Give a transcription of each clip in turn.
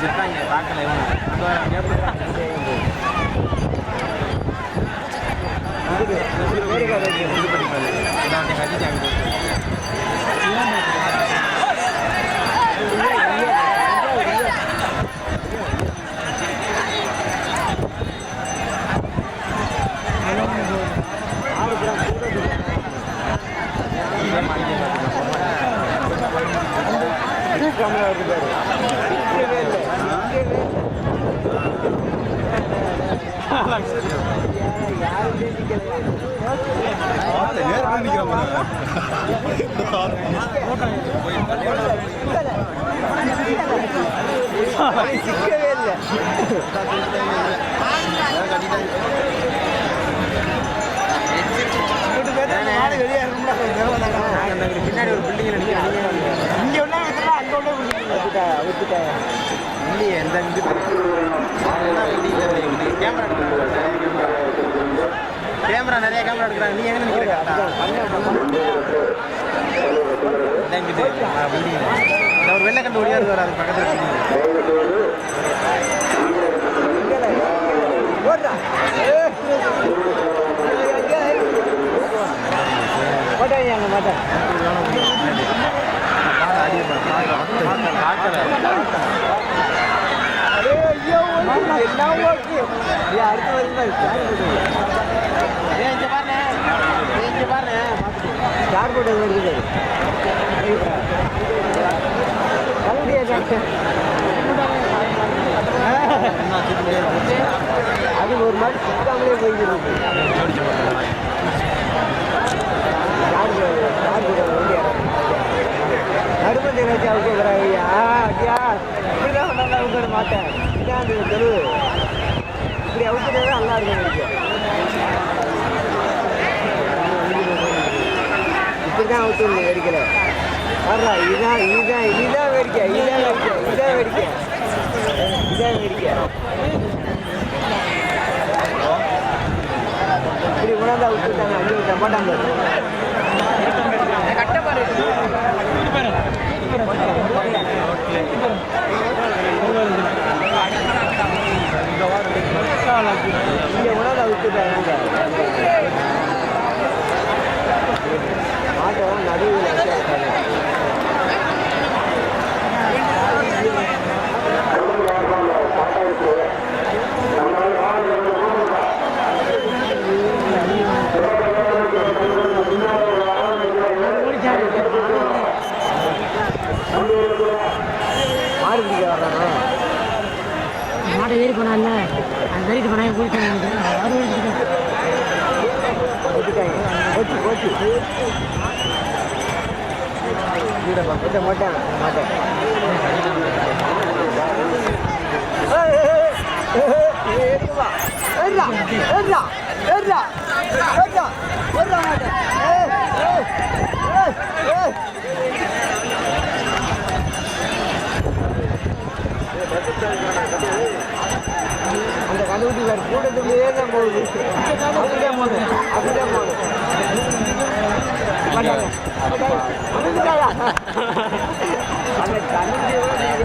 செத்தாங்க பார்க்கல இவன் கட்டிட்டாங்க சிக்கவே இல்லை பின்னாடி ஒரு பில்டிங் இங்க ஒண்ணா விட்டுலாம் அங்க ஒண்ணா விட்டுட்டா விட்டுட்டா இல்லையே எந்த இது? கேமரா கேமரா நிறைய கேமரா எடுக்கிறாங்க. நீ எங்க நினைக்கிற ஒரு வெள்ளை கண்டு ஒடியா இருக்காரு அது பக்கத்துல மாட்டாங்க மாட்டாங்க அது ஒரு மாதிரி சுத்தாமலே போயிருக்கு நடுமதி ராஜா அவுக்கிறாங்க ஐயா இப்படிதான் சொன்னாங்க மாட்டேன் இதான் தெரு இப்படி அவுக்கிறது நல்லா இருக்கும் எனக்கு. இப்படிதான் அவுத்து வெடிக்கல வர்றா இதுதான் இதுதான் இதுதான் வேடிக்கை இதுதான் வேடிக்கை இதுதான் வேடிக்கை. இதான் வேடிக்கை. இப்படி உணர்ந்து அவுத்துட்டாங்க அஞ்சு விட்ட மாட்டாங்க. இங்கே ஏய், ஏய். அந்த கண்டுபிடி வேறு கூட்டத்துக்குள்ளேயே தான் போகுது அப்படியே போகுது அப்படியே போகுது மாட்டாங்க. வந்துட்டாயா? அந்த கண்டுபிடியோட நீங்க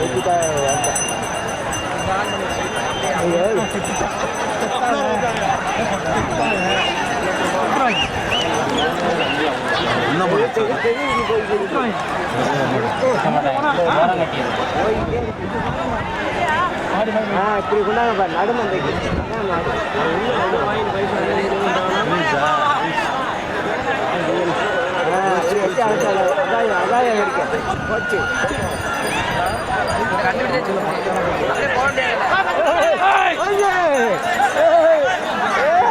என்ன இப்படி கொண்டாங்க பாரு நடுமந்தைக்கு அதான் அதான் இருக்கேன் போச்சு யாரும் ஏய்! ஏய்!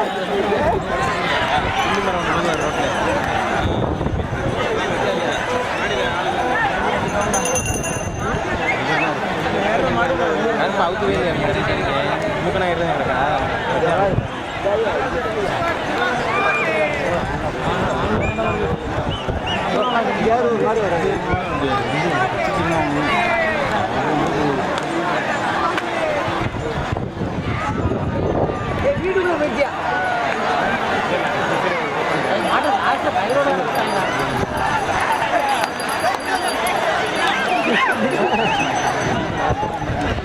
மாடு வராது Thank you.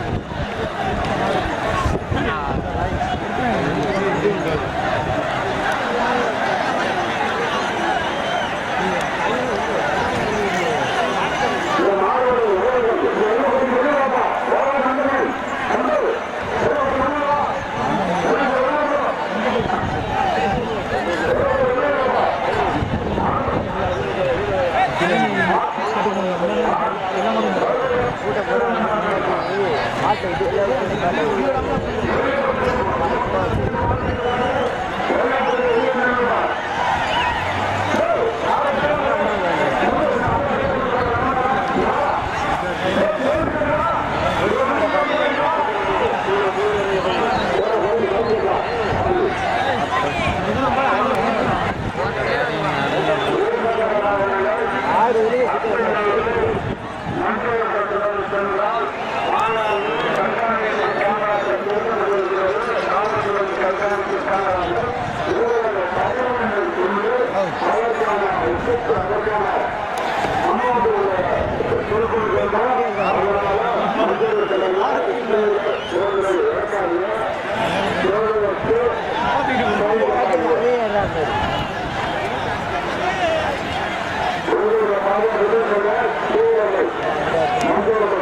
ஐயோ